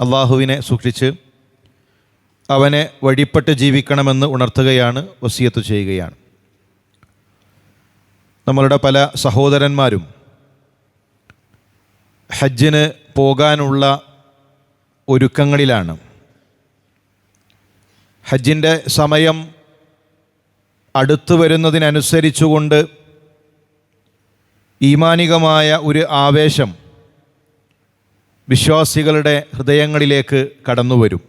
അള്ളാഹുവിനെ സൂക്ഷിച്ച് അവനെ വഴിപ്പെട്ട് ജീവിക്കണമെന്ന് ഉണർത്തുകയാണ് വസിയത്ത് ചെയ്യുകയാണ്. നമ്മളുടെ പല സഹോദരന്മാരും ഹജ്ജിന് പോകാനുള്ള ഒരുക്കങ്ങളിലാണ്. ഹജ്ജിന്റെ സമയം അടുത്തു വരുന്നതിനനുസരിച്ചുകൊണ്ട് ഈമാനികമായ ഒരു ആവേശം വിശ്വാസികളുടെ ഹൃദയങ്ങളിലേക്ക് കടന്നു വരും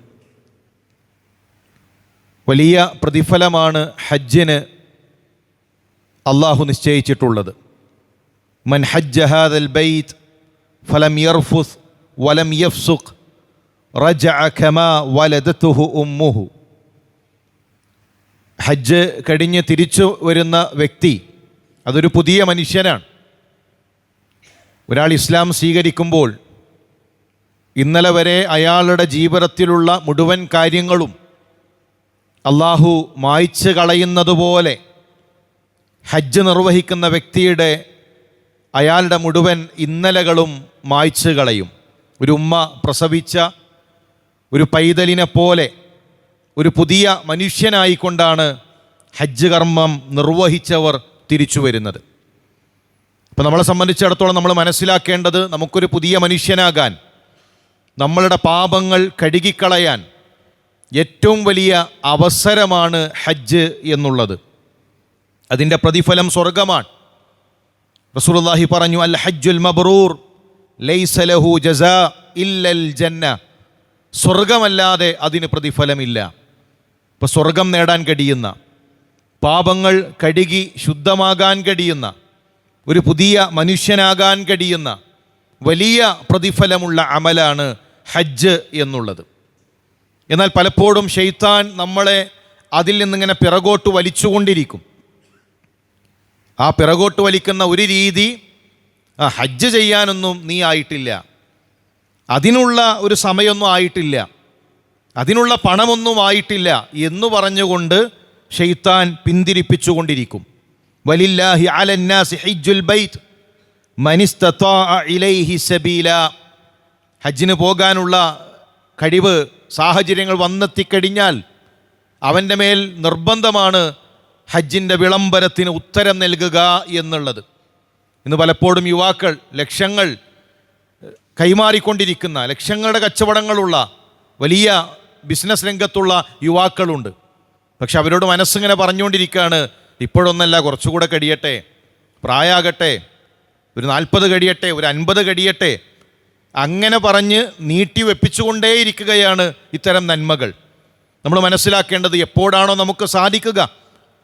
വലിയ പ്രതിഫലമാണ് ഹജ്ജിന് അള്ളാഹു നിശ്ചയിച്ചിട്ടുള്ളത്. മൻ ഹജ്ജ ഹാദൽ ബൈത്ത് ഫലം യർഫുസ് വലം യഫ്സുഖ് റജ ഖമാ വലദത്തുഹു ഉമ്മുഹു. ഹജ്ജ് കഴിഞ്ഞ് തിരിച്ചു വരുന്ന വ്യക്തി അതൊരു പുതിയ മനുഷ്യനാണ്. ഒരാൾ ഇസ്ലാം സ്വീകരിക്കുമ്പോൾ ഇന്നലെ വരെ അയാളുടെ ജീവിതത്തിലുള്ള മുഴുവൻ കാര്യങ്ങളും അള്ളാഹു മായ്ച്ചു കളയുന്നതുപോലെ ഹജ്ജ് നിർവഹിക്കുന്ന വ്യക്തിയുടെ അയാളുടെ മുഴുവൻ ഇന്നലകളും മായ്ച്ചു കളയും. ഒരു ഉമ്മ പ്രസവിച്ച ഒരു പൈതലിനെ പോലെ ഒരു പുതിയ മനുഷ്യനായിക്കൊണ്ടാണ് ഹജ്ജ് കർമ്മം നിർവഹിച്ചവർ തിരിച്ചു വരുന്നത്. അപ്പം നമ്മളെ സംബന്ധിച്ചിടത്തോളം നമ്മൾ മനസ്സിലാക്കേണ്ടത് നമുക്കൊരു പുതിയ മനുഷ്യനാകാൻ നമ്മളുടെ പാപങ്ങൾ കഴുകിക്കളയാൻ ഏറ്റവും വലിയ അവസരമാണ് ഹജ്ജ് എന്നുള്ളത്. അതിന്റെ പ്രതിഫലം സ്വർഗമാണ് റസൂലുള്ളാഹി പറഞ്ഞു അൽ ഹജ്ജുൽ മബറൂർ ലൈസലഹു ജസ ഇല്ലൽ ജന്ന. സ്വർഗമല്ലാതെ അതിന് പ്രതിഫലമില്ല. ഇപ്പോൾ സ്വർഗം നേടാൻ കഴിയുന്ന പാപങ്ങൾ കഴുകി ശുദ്ധമാകാൻ കഴിയുന്ന ഒരു പുതിയ മനുഷ്യനാകാൻ കഴിയുന്ന വലിയ പ്രതിഫലമുള്ള അമലാണ് ഹജ്ജ് എന്നുള്ളത്. എന്നാൽ പലപ്പോഴും ഷെയ്ത്താൻ നമ്മളെ അതിൽ നിന്നിങ്ങനെ പിറകോട്ട് വലിച്ചുകൊണ്ടിരിക്കും. ആ പിറകോട്ട് വലിക്കുന്ന ഒരു രീതി ആ ഹജ്ജ് ചെയ്യാനൊന്നും നീ ആയിട്ടില്ല. അതിനുള്ള ഒരു സമയമൊന്നും ആയിട്ടില്ല. അതിനുള്ള പണമൊന്നും ആയിട്ടില്ല എന്ന് പറഞ്ഞുകൊണ്ട് ഷെയ്ത്താൻ പിന്തിരിപ്പിച്ചുകൊണ്ടിരിക്കും. വലില്ലാഹി അലന്നാസി ഹജ്ജുൽ ബൈത്ത്. മനിസ്തത്താഅ ഇലൈഹി സബീല. ഹജ്ജിന് പോകാനുള്ള കഴിവ് സാഹചര്യങ്ങൾ വന്നെത്തിക്കഴിഞ്ഞാൽ അവന്റെ മേൽ നിർബന്ധമാണ് ഹജ്ജിന്റെ വിളംബരത്തിന് ഉത്തരം നൽകുക എന്നുള്ളത്. ഇന്ന് പലപ്പോഴും യുവാക്കൾ ലക്ഷങ്ങൾ കൈമാറിക്കൊണ്ടിരിക്കുന്ന ലക്ഷങ്ങളുടെ കച്ചവടങ്ങളുള്ള വലിയ ബിസിനസ് രംഗത്തുള്ള യുവാക്കളുണ്ട്. പക്ഷെ അവരോട് മനസ്സിങ്ങനെ പറഞ്ഞുകൊണ്ടിരിക്കുകയാണ് ഇപ്പോഴൊന്നല്ല കുറച്ചുകൂടെ കഴിയട്ടെ പ്രായമാകട്ടെ ഒരു നാൽപ്പത് കഴിയട്ടെ ഒരു അൻപത് കഴിയട്ടെ അങ്ങനെ പറഞ്ഞ് നീട്ടി വെപ്പിച്ചുകൊണ്ടേയിരിക്കുകയാണ് ഇത്തരം നന്മകൾ. നമ്മൾ മനസ്സിലാക്കേണ്ടത് എപ്പോഴാണോ നമുക്ക് സാധിക്കുക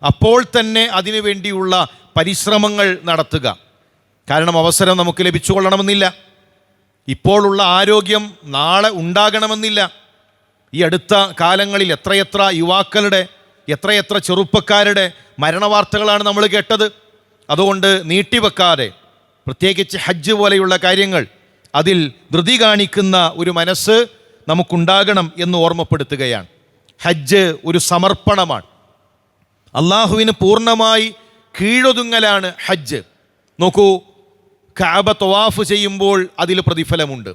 അപ്പോൾ തന്നെ അതിനു വേണ്ടിയുള്ള പരിശ്രമങ്ങൾ നടത്തുക. കാരണം അവസരം നമുക്ക് ലഭിച്ചുകൊള്ളണമെന്നില്ല. ഇപ്പോഴുള്ള ആരോഗ്യം നാളെ ഉണ്ടാകണമെന്നില്ല. ഈ അടുത്ത കാലങ്ങളിൽ എത്രയെത്ര യുവാക്കളുടെ എത്രയെത്ര ചെറുപ്പക്കാരുടെ മരണവാർത്തകളാണ് നമ്മൾ കേട്ടത്. അതുകൊണ്ട് നീട്ടിവെക്കാതെ പ്രത്യേകിച്ച് ഹജ്ജ് പോലെയുള്ള കാര്യങ്ങൾ അതിൽ ധൃതി കാണിക്കുന്ന ഒരു മനസ്സ് നമുക്കുണ്ടാകണം എന്ന് ഓർമ്മപ്പെടുത്തുകയാണ്. ഹജ്ജ് ഒരു സമർപ്പണമാണ്. അള്ളാഹുവിന് പൂർണമായി കീഴൊതുങ്ങലാണ് ഹജ്ജ്. നോക്കൂ കാബ തൊവാഫ് ചെയ്യുമ്പോൾ അതിൽ പ്രതിഫലമുണ്ട്.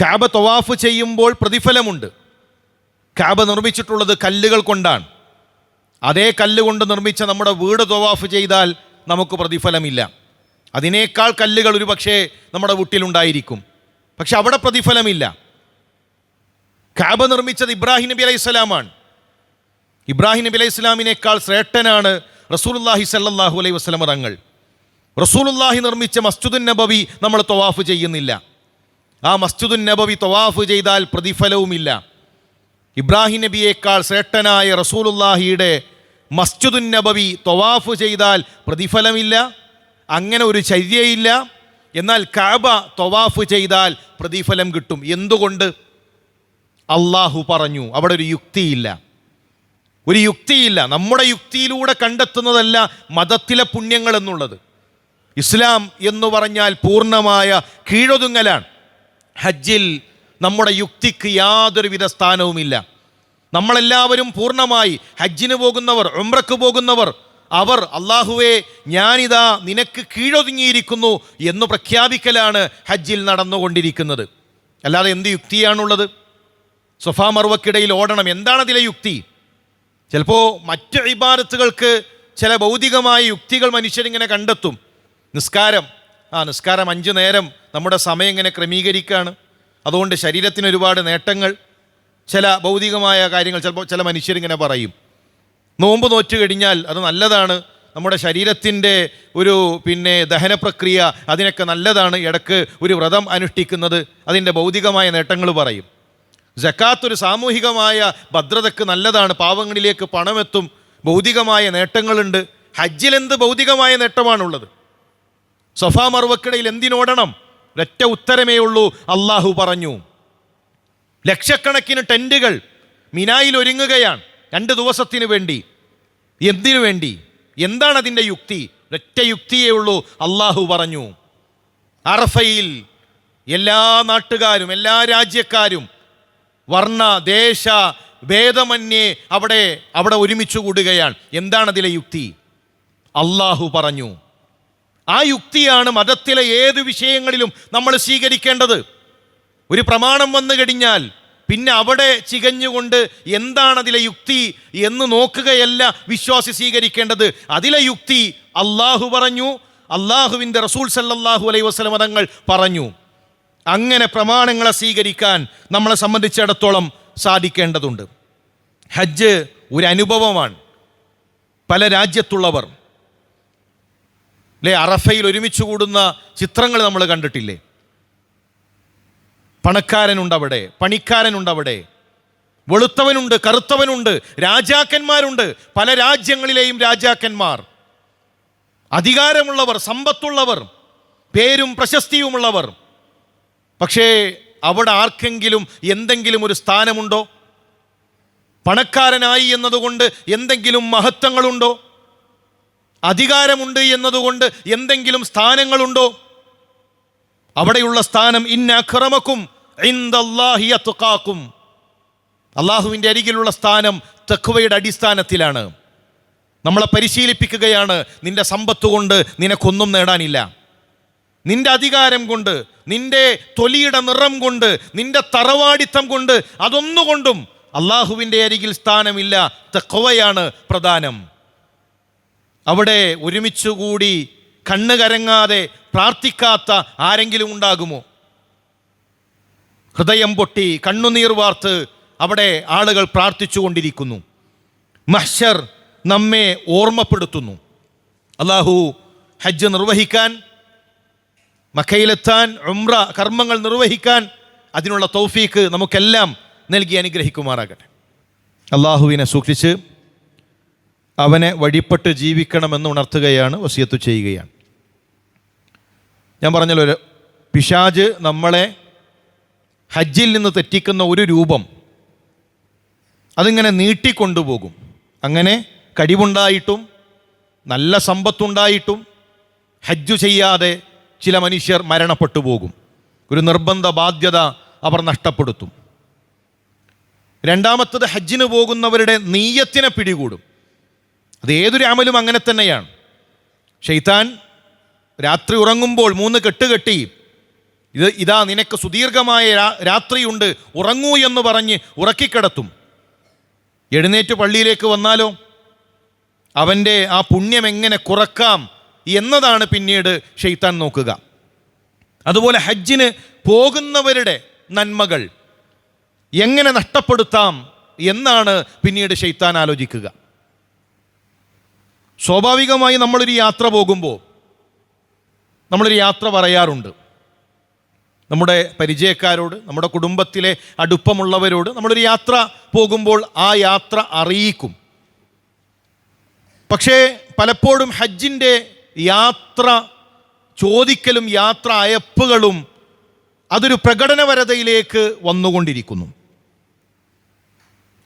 കാബ തൊവാഫ് ചെയ്യുമ്പോൾ പ്രതിഫലമുണ്ട്. കാബ നിർമ്മിച്ചിട്ടുള്ളത് കല്ലുകൾ കൊണ്ടാണ്. അതേ കല്ലുകൊണ്ട് നിർമ്മിച്ച നമ്മുടെ വീട് തൊവാഫ് ചെയ്താൽ നമുക്ക് പ്രതിഫലമില്ല. അതിനേക്കാൾ കല്ലുകൾ ഒരു പക്ഷേ നമ്മുടെ വീട്ടിലുണ്ടായിരിക്കും പക്ഷെ അവിടെ പ്രതിഫലമില്ല. കാബ നിർമ്മിച്ചത് ഇബ്രാഹിം നബി അലൈഹി സ്വലാമാണ്. ഇബ്രാഹിം നബി അലൈഹി സ്വലാമിനേക്കാൾ ശ്രേഷ്ഠനാണ് റസൂലുല്ലാഹി സല്ലാഹു അലൈഹി വസ്ലമ തങ്ങൾ. റസൂലുല്ലാഹി നിർമ്മിച്ച മസ്ജിദുൻ നബവി നമ്മൾ തൊവാഫ് ചെയ്യുന്നില്ല. ആ മസ്ജിദുൻ നബവി തൊവാഫ് ചെയ്താൽ പ്രതിഫലവുമില്ല. ഇബ്രാഹിം നബിയേക്കാൾ ശ്രേഷ്ഠനായ റസൂലുല്ലാഹിയുടെ മസ്ജിദുൻ നബവി തൊവാഫ് ചെയ്താൽ പ്രതിഫലമില്ല. അങ്ങനെ ഒരു ചര്യയില്ല. എന്നാൽ കാബ തൊവാഫ് ചെയ്താൽ പ്രതിഫലം കിട്ടും. എന്തുകൊണ്ട്? അള്ളാഹു പറഞ്ഞു അവിടെ ഒരു യുക്തിയില്ല. ഒരു യുക്തിയില്ല. നമ്മുടെ യുക്തിയിലൂടെ കണ്ടെത്തുന്നതല്ല മതത്തിലെ പുണ്യങ്ങൾ എന്നുള്ളത്. ഇസ്ലാം എന്ന് പറഞ്ഞാൽ പൂർണമായ കീഴൊതുങ്ങലാണ്. ഹജ്ജിൽ നമ്മുടെ യുക്തിക്ക് യാതൊരുവിധ സ്ഥാനവുമില്ല. നമ്മളെല്ലാവരും പൂർണമായി ഹജ്ജിന് പോകുന്നവർ ഉംറക്ക് പോകുന്നവർ അവർ അള്ളാഹുവെ ഞാനിതാ നിനക്ക് കീഴൊതുങ്ങിയിരിക്കുന്നു എന്ന് പ്രഖ്യാപിക്കലാണ് ഹജ്ജിൽ നടന്നുകൊണ്ടിരിക്കുന്നത്. അല്ലാതെ എന്ത് യുക്തിയാണുള്ളത്? സൊഫാ മറുവക്കിടയിൽ ഓടണം എന്താണ് അതിലെ യുക്തി? ചിലപ്പോൾ മറ്റ് ഇബാദത്തുകൾക്ക് ചില ഭൗതികമായ യുക്തികൾ മനുഷ്യരിങ്ങനെ കണ്ടെത്തും. നിസ്കാരം. ആ നിസ്കാരം അഞ്ച് നേരം നമ്മുടെ സമയം ഇങ്ങനെ ക്രമീകരിക്കുകയാണ് അതുകൊണ്ട് ശരീരത്തിന് ഒരുപാട് നേട്ടങ്ങൾ. ചില ഭൗതികമായ കാര്യങ്ങൾ ചിലപ്പോൾ ചില മനുഷ്യരിങ്ങനെ പറയും. നോമ്പ് നോറ്റു കഴിഞ്ഞാൽ അത് നല്ലതാണ്. നമ്മുടെ ശരീരത്തിന്റെ ഒരു പിന്നെ ദഹന പ്രക്രിയ അതിനൊക്കെ നല്ലതാണ്. ഇടയ്ക്ക് ഒരു വ്രതം അനുഷ്ഠിക്കുന്നത് അതിന്റെ ഭൗതികമായ നേട്ടങ്ങൾ പറയും. ജക്കാത്ത് ഒരു സാമൂഹികമായ ഭദ്രതക്ക് നല്ലതാണ്. പാവങ്ങളിലേക്ക് പണമെത്തും ഭൗതികമായ നേട്ടങ്ങളുണ്ട്. ഹജ്ജിലെന്ത് ഭൗതികമായ നേട്ടമാണുള്ളത്? സഫാ മറുവക്കിടയിൽ എന്തിനോടണം? ഒറ്റ ഉത്തരമേ ഉള്ളൂ. അള്ളാഹു പറഞ്ഞു. ലക്ഷക്കണക്കിന് ടെന്റുകൾ മിനായിൽ ഒരുങ്ങുകയാണ്. രണ്ട് ദിവസത്തിന് വേണ്ടി. എന്തിനു വേണ്ടി? എന്താണ് അതിന്റെ യുക്തി? ഒറ്റ യുക്തിയേ ഉള്ളൂ അള്ളാഹു പറഞ്ഞു. അറഫയിൽ എല്ലാ നാട്ടുകാരും എല്ലാ രാജ്യക്കാരും വർണ ദേശ ഭേദമന്യേ അവിടെ അവിടെ ഒരുമിച്ച് കൂടുകയാണ്. എന്താണ് അതിലെ യുക്തി? അള്ളാഹു പറഞ്ഞു. ആ യുക്തിയാണ് മതത്തിലെ ഏത് വിഷയങ്ങളിലും നമ്മൾ സ്വീകരിക്കേണ്ടത്. ഒരു പ്രമാണം വന്നു കഴിഞ്ഞാൽ പിന്നെ അവിടെ ചികഞ്ഞുകൊണ്ട് എന്താണ് അതിലെ യുക്തി എന്ന് നോക്കുകയല്ല വിശ്വാസി സ്വീകരിക്കേണ്ടത്. അതിലെ യുക്തി അള്ളാഹു പറഞ്ഞു അള്ളാഹുവിന്റെ റസൂൽ സല്ലാഹു അലൈ വസ്ലം മതങ്ങൾ പറഞ്ഞു. അങ്ങനെ പ്രമാണങ്ങളെ സ്വീകരിക്കാൻ നമ്മളെ സംബന്ധിച്ചിടത്തോളം സാധിക്കേണ്ടതുണ്ട്. ഹജ്ജ് ഒരു അനുഭവമാണ്. പല രാജ്യത്തുള്ളവർ. അല്ലേ അറഫയിൽ ഒരുമിച്ച് കൂടുന്ന ചിത്രങ്ങൾ നമ്മൾ കണ്ടിട്ടില്ലേ? പണക്കാരനുണ്ട് അവിടെ പണിക്കാരനുണ്ട് അവിടെ വെളുത്തവനുണ്ട് കറുത്തവനുണ്ട് രാജാക്കന്മാരുണ്ട്. പല രാജ്യങ്ങളിലെയും രാജാക്കന്മാർ. അധികാരമുള്ളവർ സമ്പത്തുള്ളവർ പേരും പ്രശസ്തിയുമുള്ളവർ. പക്ഷേ അവിടെ ആർക്കെങ്കിലും എന്തെങ്കിലും ഒരു സ്ഥാനമുണ്ടോ? പണക്കാരനായി എന്നതുകൊണ്ട് എന്തെങ്കിലും മഹത്വങ്ങളുണ്ടോ? അധികാരമുണ്ട് എന്നതുകൊണ്ട് എന്തെങ്കിലും സ്ഥാനങ്ങളുണ്ടോ? അവിടെയുള്ള സ്ഥാനം ഇന്ന അക്രമക്കും അള്ളാഹുവിന്റെ അരികിലുള്ള സ്ഥാനം തെക്കുവയുടെ അടിസ്ഥാനത്തിലാണ്. നമ്മളെ പരിശീലിപ്പിക്കുകയാണ് നിന്റെ സമ്പത്ത് കൊണ്ട് നിനക്കൊന്നും നേടാനില്ല. നിന്റെ അധികാരം കൊണ്ട് നിന്റെ തൊലിയുടെ നിറം കൊണ്ട് നിന്റെ തറവാടിത്തം കൊണ്ട് അതൊന്നുകൊണ്ടും അള്ളാഹുവിന്റെ അരികിൽ സ്ഥാനമില്ല തെക്കവയാണ് പ്രധാനം. അവിടെ ഒരുമിച്ചുകൂടി കണ്ണുകരങ്ങാതെ പ്രാർത്ഥിക്കാത്ത ആരെങ്കിലും ഉണ്ടാകുമോ? ഹൃദയം പൊട്ടി കണ്ണുനീർ വാർത്ത് അവിടെ ആളുകൾ പ്രാർത്ഥിച്ചു കൊണ്ടിരിക്കുന്നു മഹ്ഷർ നമ്മെ ഓർമ്മപ്പെടുത്തുന്നു. അള്ളാഹു ഹജ്ജ് നിർവഹിക്കാൻ മക്കയിലെത്താൻ ഉംറ കർമ്മങ്ങൾ നിർവഹിക്കാൻ അതിനുള്ള തൗഫീക്ക് നമുക്കെല്ലാം നൽകി അനുഗ്രഹിക്കുമാറാകട്ടെ. അള്ളാഹുവിനെ സൂക്ഷിച്ച് അവനെ വഴിപ്പെട്ട് ജീവിക്കണമെന്ന് ഉണർത്തുകയാണ് വസിയത്ത് ചെയ്യുകയാണ്. ഞാൻ പറഞ്ഞല്ലോ പിശാജ് നമ്മളെ ഹജ്ജിൽ നിന്ന് തെറ്റിക്കുന്ന ഒരു രൂപം അതിങ്ങനെ നീട്ടിക്കൊണ്ടുപോകും. അങ്ങനെ കഴിവുണ്ടായിട്ടും നല്ല സമ്പത്തുണ്ടായിട്ടും ഹജ്ജു ചെയ്യാതെ ചില മനുഷ്യർ മരണപ്പെട്ടു പോകും. ഒരു നിർബന്ധ ബാധ്യത അവർ നഷ്ടപ്പെടുത്തും. രണ്ടാമത്തത് ഹജ്ജിന് പോകുന്നവരുടെ നീയത്തിനെ പിടികൂടും. അത് ഏതൊരു അമലും അങ്ങനെ തന്നെയാണ്. ഷെയ്ത്താൻ രാത്രി ഉറങ്ങുമ്പോൾ മൂന്ന് കെട്ടുകെട്ടി ഇത് ഇതാ നിനക്ക് സുദീർഘമായ രാത്രിയുണ്ട് ഉറങ്ങൂ എന്ന് പറഞ്ഞ് ഉറക്കിക്കിടത്തും. എഴുന്നേറ്റ് പള്ളിയിലേക്ക് വന്നാലോ? അവന്റെ ആ പുണ്യം എങ്ങനെ കുറക്കാം എന്നതാണ് പിന്നീട് ഷെയ്ത്താൻ നോക്കുക. അതുപോലെ ഹജ്ജിന് പോകുന്നവരുടെ നന്മകൾ എങ്ങനെ നഷ്ടപ്പെടുത്താം എന്നാണ് പിന്നീട് ഷെയ്ത്താൻ ആലോചിക്കുക. സ്വാഭാവികമായി നമ്മളൊരു യാത്ര പോകുമ്പോൾ നമ്മളൊരു യാത്ര പറയാറുണ്ട്. നമ്മുടെ പരിചയക്കാരോട് നമ്മുടെ കുടുംബത്തിലെ അടുപ്പമുള്ളവരോട് നമ്മളൊരു യാത്ര പോകുമ്പോൾ ആ യാത്ര അറിയിക്കും. പക്ഷേ പലപ്പോഴും ഹജ്ജിന്റെ യാത്ര ചോദിക്കലും യാത്ര അയപ്പുകളും അതൊരു പ്രകടനപരതയിലേക്ക് വന്നുകൊണ്ടിരിക്കുന്നു.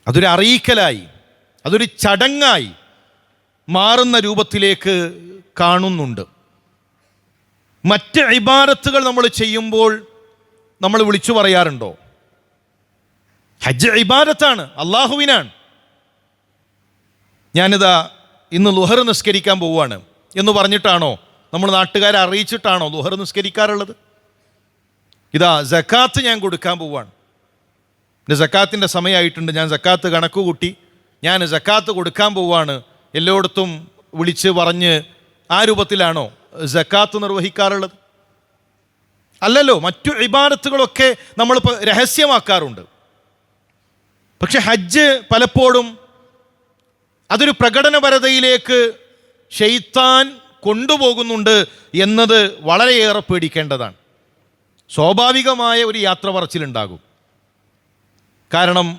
അതൊരു അറിയിക്കലായി അതൊരു ചടങ്ങായി മാറുന്ന രൂപത്തിലേക്ക് കാണുന്നുണ്ട്. മറ്റ് ഇബാരത്തുകൾ നമ്മൾ ചെയ്യുമ്പോൾ നമ്മൾ വിളിച്ചു പറയാറുണ്ടോ? ഹജ്ജ് ഇബാദത്താണ് അള്ളാഹുവിനാണ് ഞാനിതാ ഇന്ന് ലുഹർ നിസ്കരിക്കാൻ പോവുകയാണ്. എന്ന് പറഞ്ഞിട്ടാണോ? നമ്മൾ നാട്ടുകാരെ അറിയിച്ചിട്ടാണോ ലുഹർ നിസ്കരിക്കാറുള്ളത്? ഇതാ ജക്കാത്ത് ഞാൻ കൊടുക്കാൻ പോവുകയാണ്. എന്റെ ജക്കാത്തിന്റെ സമയമായിട്ടുണ്ട് ഞാൻ ജക്കാത്ത് കണക്ക് കൂട്ടി. ഞാൻ ജക്കാത്ത് കൊടുക്കാൻ പോവാണ് എല്ലായിടത്തും വിളിച്ച് പറഞ്ഞ് ആ രൂപത്തിലാണോ ജക്കാത്ത് നിർവഹിക്കാറുള്ളത്? അല്ലല്ലോ മറ്റു ഇബാദത്തുകളൊക്കെ നമ്മളിപ്പോൾ രഹസ്യമാക്കാറുണ്ട്. പക്ഷെ ഹജ്ജ് പലപ്പോഴും അതൊരു പ്രകടനപരതയിലേക്ക് ഷെയ്ത്താൻ കൊണ്ടുപോകുന്നുണ്ട് എന്നത് വളരെയേറെ പേടിക്കേണ്ടതാണ്. സ്വാഭാവികമായ ഒരു യാത്ര പറച്ചിലുണ്ടാകും. കാരണം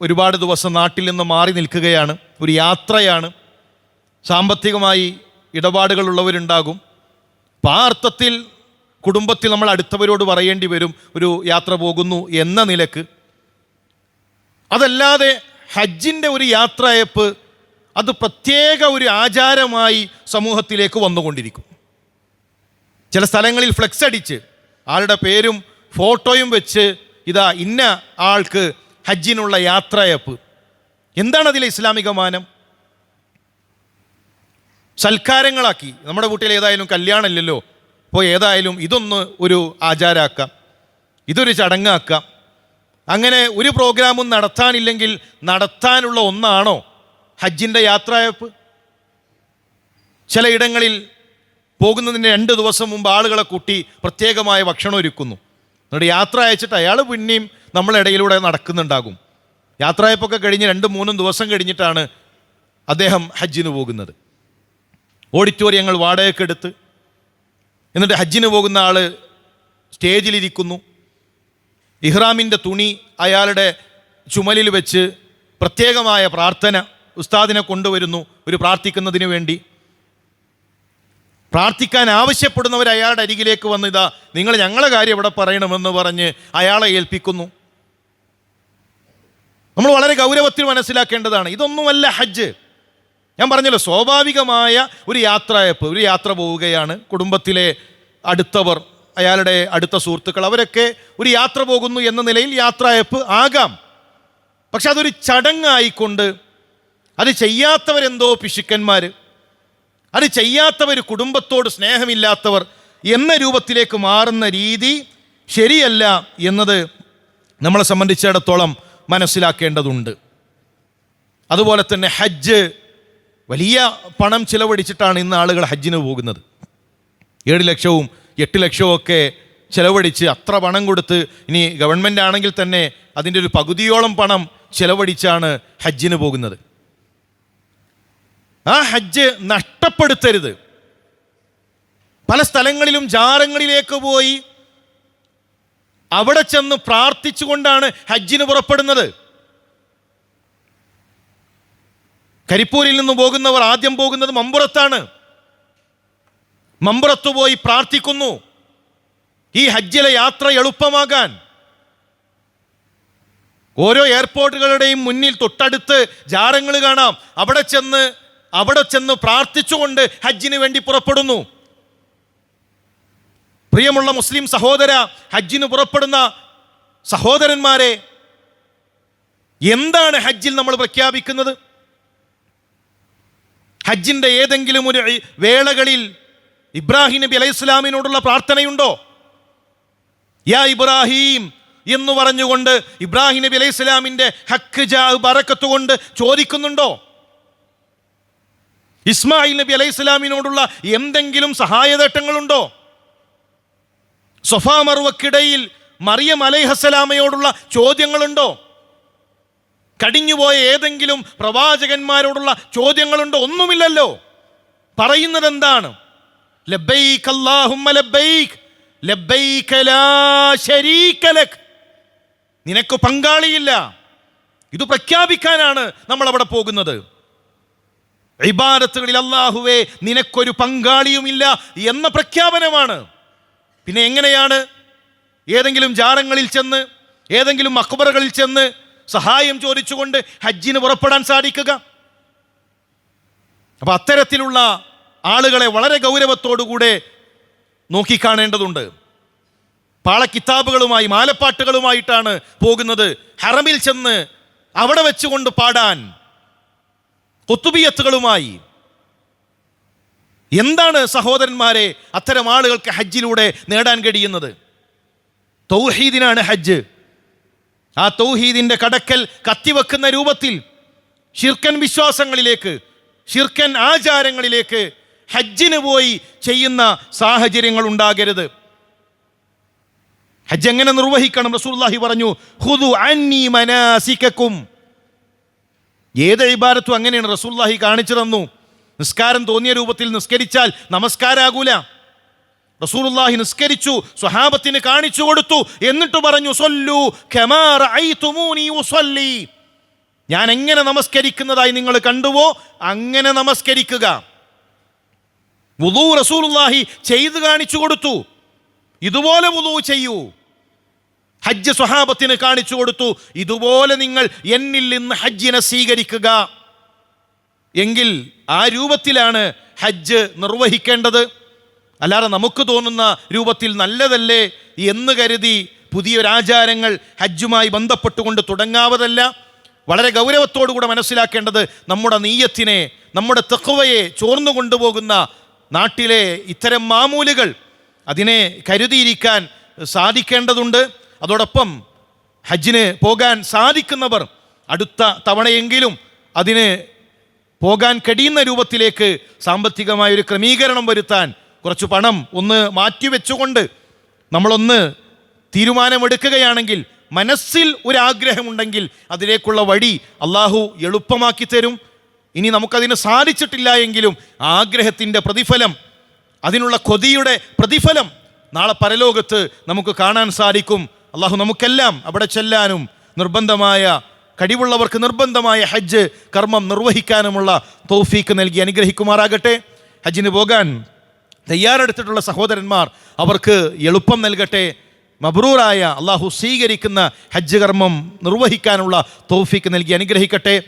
ഒരുപാട് ദിവസം നാട്ടിൽ നിന്ന് മാറി നിൽക്കുകയാണ് ഒരു യാത്രയാണ്. സാമ്പത്തികമായി ഇടപാടുകളുള്ളവരുണ്ടാകും അപ്പം ആ അർത്ഥത്തിൽ കുടുംബത്തിൽ നമ്മൾ അടുത്തവരോട് പറയേണ്ടി വരും ഒരു യാത്ര പോകുന്നു എന്ന നിലയ്ക്ക്. അതല്ലാതെ ഹജ്ജിന്റെ ഒരു യാത്രയപ്പ് അത് പ്രത്യേക ഒരു ആചാരമായി സമൂഹത്തിലേക്ക് വന്നുകൊണ്ടിരിക്കും. ചില സ്ഥലങ്ങളിൽ ഫ്ലെക്സ് അടിച്ച് ആളുടെ പേരും ഫോട്ടോയും വെച്ച് ഇതാ ഇന്ന ആൾക്ക് ഹജ്ജിനുള്ള യാത്രയപ്പ്. എന്താണ് അതിലെ ഇസ്ലാമിക മാനം? സൽക്കാരങ്ങളാക്കി. നമ്മുടെ വീട്ടിൽ ഏതായാലും കല്യാണമില്ലല്ലോ. അപ്പോൾ ഏതായാലും ഇതൊന്ന് ഒരു ആചാരമാക്കാം ഇതൊരു ചടങ്ങാക്കാം. അങ്ങനെ ഒരു പ്രോഗ്രാമും നടത്താനില്ലെങ്കിൽ നടത്താനുള്ള ഒന്നാണോ ഹജ്ജിന്റെ യാത്രയപ്പ്? ചിലയിടങ്ങളിൽ പോകുന്നതിന് രണ്ട് ദിവസം മുമ്പ് ആളുകളെ കൂട്ടി പ്രത്യേകമായ ഭക്ഷണം ഒരുക്കുന്നു. എന്നിട്ട് യാത്ര അയച്ചിട്ട് അയാൾ പിന്നെയും നമ്മളിടയിലൂടെ നടക്കുന്നുണ്ടാകും. യാത്രയപ്പൊക്കെ കഴിഞ്ഞ് രണ്ട് മൂന്നും ദിവസം കഴിഞ്ഞിട്ടാണ് അദ്ദേഹം ഹജ്ജിന് പോകുന്നത്. ഓഡിറ്റോറിയങ്ങൾ വാടകയ്ക്കെടുത്ത് എന്നിട്ട് ഹജ്ജിന് പോകുന്ന ആൾ സ്റ്റേജിലിരിക്കുന്നു. ഇഹ്റാമിന്റെ തുണി അയാളുടെ ചുമലിൽ വെച്ച് പ്രത്യേകമായ പ്രാർത്ഥന ഉസ്താദിനെ കൊണ്ടുവരുന്നു ഒരു പ്രാർത്ഥിക്കുന്നതിന് വേണ്ടി. പ്രാർത്ഥിക്കാൻ ആവശ്യപ്പെടുന്നവർ അയാളുടെ അരികിലേക്ക് വന്ന് ഇതാ നിങ്ങൾ ഞങ്ങളെ കാര്യം ഇവിടെ പറയണമെന്ന് പറഞ്ഞ് അയാളെ ഏൽപ്പിക്കുന്നു. നമ്മൾ വളരെ ഗൗരവത്തിൽ മനസ്സിലാക്കേണ്ടതാണ്. ഇതൊന്നുമല്ല ഹജ്ജ്. ഞാൻ പറഞ്ഞല്ലോ സ്വാഭാവികമായ ഒരു യാത്രയപ്പ് ഒരു യാത്ര പോവുകയാണ്. കുടുംബത്തിലെ അടുത്തവർ അയാളുടെ അടുത്ത സുഹൃത്തുക്കൾ അവരൊക്കെ ഒരു യാത്ര പോകുന്നു എന്ന നിലയിൽ യാത്രയപ്പ് ആകാം. പക്ഷെ അതൊരു ചടങ്ങായിക്കൊണ്ട് അത് ചെയ്യാത്തവരെന്തോ പിശുക്കന്മാർ അത് ചെയ്യാത്തവർ കുടുംബത്തോട് സ്നേഹമില്ലാത്തവർ എന്ന രൂപത്തിലേക്ക് മാറുന്ന രീതി ശരിയല്ല എന്നത് നമ്മളെ സംബന്ധിച്ചിടത്തോളം മനസ്സിലാക്കേണ്ടതുണ്ട്. അതുപോലെ തന്നെ ഹജ്ജ് വലിയ പണം ചിലവഴിച്ചിട്ടാണ് ഇന്ന് ആളുകൾ ഹജ്ജിന് പോകുന്നത്. ഏഴ് ലക്ഷവും എട്ട് ലക്ഷവും ഒക്കെ ചിലവഴിച്ച് അത്ര പണം കൊടുത്ത് ഇനി ഗവൺമെന്റ് ആണെങ്കിൽ തന്നെ അതിന്റെ ഒരു പകുതിയോളം പണം ചിലവഴിച്ചാണ് ഹജ്ജിന് പോകുന്നത്. ആ ഹജ്ജ് നഷ്ടപ്പെടുത്തരുത്. പല സ്ഥലങ്ങളിലും ജാരങ്ങളിലേക്ക് പോയി അവിടെ ചെന്ന് പ്രാർത്ഥിച്ചുകൊണ്ടാണ് ഹജ്ജിന് പുറപ്പെടുന്നത്. കരിപ്പൂരിൽ നിന്ന് പോകുന്നവർ ആദ്യം പോകുന്നത് മമ്പുറത്താണ്. മമ്പുറത്ത് പോയി പ്രാർത്ഥിക്കുന്നു. ഈ ഹജ്ജിലെ യാത്ര എളുപ്പമാകാൻ. ഓരോ എയർപോർട്ടുകളുടെയും മുന്നിൽ തൊട്ടടുത്ത് ജാരങ്ങൾ കാണാം. അവിടെ ചെന്ന് അവിടെ ചെന്ന് പ്രാർത്ഥിച്ചുകൊണ്ട് ഹജ്ജിന് വേണ്ടി പുറപ്പെടുന്നു. പ്രിയമുള്ള മുസ്ലിം സഹോദര ഹജ്ജിന് പുറപ്പെടുന്ന സഹോദരന്മാരെ എന്താണ് ഹജ്ജിൽ നമ്മൾ പ്രഖ്യാപിക്കുന്നത്? ഹജ്ജിന്റെ ഏതെങ്കിലും ഒരു വേളകളിൽ ഇബ്രാഹിം നബി അലൈഹി ഇസ്ലാമിനോടുള്ള പ്രാർത്ഥനയുണ്ടോ? യാ ഇബ്രാഹിം എന്ന് പറഞ്ഞുകൊണ്ട് ഇബ്രാഹിം നബി അലൈഹി ഇസ്ലാമിന്റെ ഹക്ക് ജാ ബറക്കത്ത് കൊണ്ട് ചോദിക്കുന്നുണ്ടോ? ഇസ്മായിൽ നബി അലൈഹി ഇസ്ലാമിനോടുള്ള എന്തെങ്കിലും സഹായതേട്ടങ്ങളുണ്ടോ? സൊഫാ മറുവക്കിടയിൽ മറിയം അലൈഹസ്സലാമയോടുള്ള ചോദ്യങ്ങളുണ്ടോ? കടിഞ്ഞുപോയ ഏതെങ്കിലും പ്രവാചകന്മാരോടുള്ള ചോദ്യങ്ങളുണ്ടോ? ഒന്നുമില്ലല്ലോ. പറയുന്നത് എന്താണ് അല്ലാഹുമ്മ ലാ നിനക്ക് പങ്കാളിയില്ല. ഇത് പ്രഖ്യാപിക്കാനാണ് നമ്മൾ അവിടെ പോകുന്നത്. ഇബാദത്തുകളിൽ അള്ളാഹുവേ നിനക്കൊരു പങ്കാളിയുമില്ല എന്ന പ്രഖ്യാപനമാണ്. പിന്നെ എങ്ങനെയാണ്? ഏതെങ്കിലും ജാറങ്ങളിൽ ചെന്ന് ഏതെങ്കിലും അക്ബറുകളിൽ ചെന്ന് സഹായം ചോദിച്ചുകൊണ്ട് ഹജ്ജിന് പുറപ്പെടാൻ സാധിക്കുക. അപ്പം അത്തരത്തിലുള്ള ആളുകളെ വളരെ ഗൗരവത്തോടുകൂടെ നോക്കിക്കാണേണ്ടതുണ്ട്. പാളക്കിതാബുകളുമായി മാലപ്പാട്ടുകളുമായിട്ടാണ് പോകുന്നത്. ഹറമിൽ ചെന്ന് അവിടെ വെച്ചുകൊണ്ട് പാടാൻ കൊത്തുബിയത്തുകളുമായി എന്താണ് സഹോദരന്മാരെ അത്തരം ആളുകൾക്ക് ഹജ്ജിലൂടെ നേടാൻ കഴിയുന്നത്? തൗഹീദിനാണ് ഹജ്ജ്. ആ തൗഹീദിന്റെ കടക്കൽ കത്തിവെക്കുന്ന രൂപത്തിൽ ഷിർക്കൻ വിശ്വാസങ്ങളിലേക്ക് ഷിർക്കൻ ആചാരങ്ങളിലേക്ക് ഹജ്ജിന് പോയി ചെയ്യുന്ന സാഹചര്യങ്ങൾ ഉണ്ടാകരുത്. ഹജ്ജ് എങ്ങനെ നിർവഹിക്കണം? റസൂലുള്ളാഹി പറഞ്ഞു ഹുദു അന്നി ഏത് ഇബാരത്തും അങ്ങനെയാണ് റസൂലുള്ളാഹി കാണിച്ചു തന്നു. നിസ്കാരം തോന്നിയ രൂപത്തിൽ നിസ്കരിച്ചാൽ നമസ്കാരാകൂല. റസൂലുള്ളാഹി നിസ്കരിച്ചു സ്വഹാബത്തിന് കാണിച്ചു കൊടുത്തു എന്നിട്ട് പറഞ്ഞു സൊല്ലു ഉസല്ലി. ഞാൻ എങ്ങനെ നമസ്കരിക്കുന്നതായി നിങ്ങൾ കണ്ടുവോ അങ്ങനെ നമസ്കരിക്കുക. വുളൂ റസൂലുള്ളാഹി ചെയ്തു കാണിച്ചു കൊടുത്തു. ഇതുപോലെ വുളൂ ചെയ്യൂ. ഹജ്ജ് സ്വഹാബത്തിന് കാണിച്ചു കൊടുത്തു. ഇതുപോലെ നിങ്ങൾ എന്നിൽ നിന്ന് ഹജ്ജിനെ സ്വീകരിക്കുക. എങ്കിൽ ആ രൂപത്തിലാണ് ഹജ്ജ് നിർവഹിക്കേണ്ടത്. അല്ലാതെ നമുക്ക് തോന്നുന്ന രൂപത്തിൽ നല്ലതല്ലേ എന്ന് കരുതി പുതിയൊരാചാരങ്ങൾ ഹജ്ജുമായി ബന്ധപ്പെട്ടുകൊണ്ട് തുടങ്ങാവതല്ല. വളരെ ഗൗരവത്തോടുകൂടെ മനസ്സിലാക്കേണ്ടത് നമ്മുടെ നീയത്തിനെ നമ്മുടെ തെക്കുവയെ ചോർന്നു കൊണ്ടുപോകുന്ന നാട്ടിലെ ഇത്തരം മാമൂലുകൾ അതിനെ കരുതിയിരിക്കാൻ സാധിക്കേണ്ടതുണ്ട്. അതോടൊപ്പം ഹജ്ജിന് പോകാൻ സാധിക്കുന്നവർ അടുത്ത തവണയെങ്കിലും അതിന് പോകാൻ കഴിയുന്ന രൂപത്തിലേക്ക് സാമ്പത്തികമായൊരു ക്രമീകരണം വരുത്താൻ കുറച്ച് പണം ഒന്ന് മാറ്റിവെച്ചുകൊണ്ട് നമ്മളൊന്ന് തീരുമാനമെടുക്കുകയാണെങ്കിൽ മനസ്സിൽ ഒരാഗ്രഹമുണ്ടെങ്കിൽ അതിലേക്കുള്ള വഴി അള്ളാഹു എളുപ്പമാക്കി തരും. ഇനി നമുക്കതിന് സാധിച്ചിട്ടില്ല എങ്കിലും ആഗ്രഹത്തിന്റെ പ്രതിഫലം അതിനുള്ള കൊതിയുടെ പ്രതിഫലം നാളെ പരലോകത്ത് നമുക്ക് കാണാൻ സാധിക്കും. അള്ളാഹു നമുക്കെല്ലാം അവിടെ ചെല്ലാനും നിർബന്ധമായ കഴിവുള്ളവർക്ക് നിർബന്ധമായ ഹജ്ജ് കർമ്മം നിർവഹിക്കാനുമുള്ള തൗഫീക്ക് നൽകി അനുഗ്രഹിക്കുമാറാകട്ടെ. ഹജ്ജിന് പോകാൻ തയ്യാറെടുത്തിട്ടുള്ള സഹോദരന്മാർ അവർക്ക് എളുപ്പം നൽകട്ടെ. മബ്രൂറായ അള്ളാഹു സ്വീകരിക്കുന്ന ഹജ്ജ് കർമ്മം നിർവഹിക്കാനുള്ള തോഫിക്ക് നൽകി അനുഗ്രഹിക്കട്ടെ.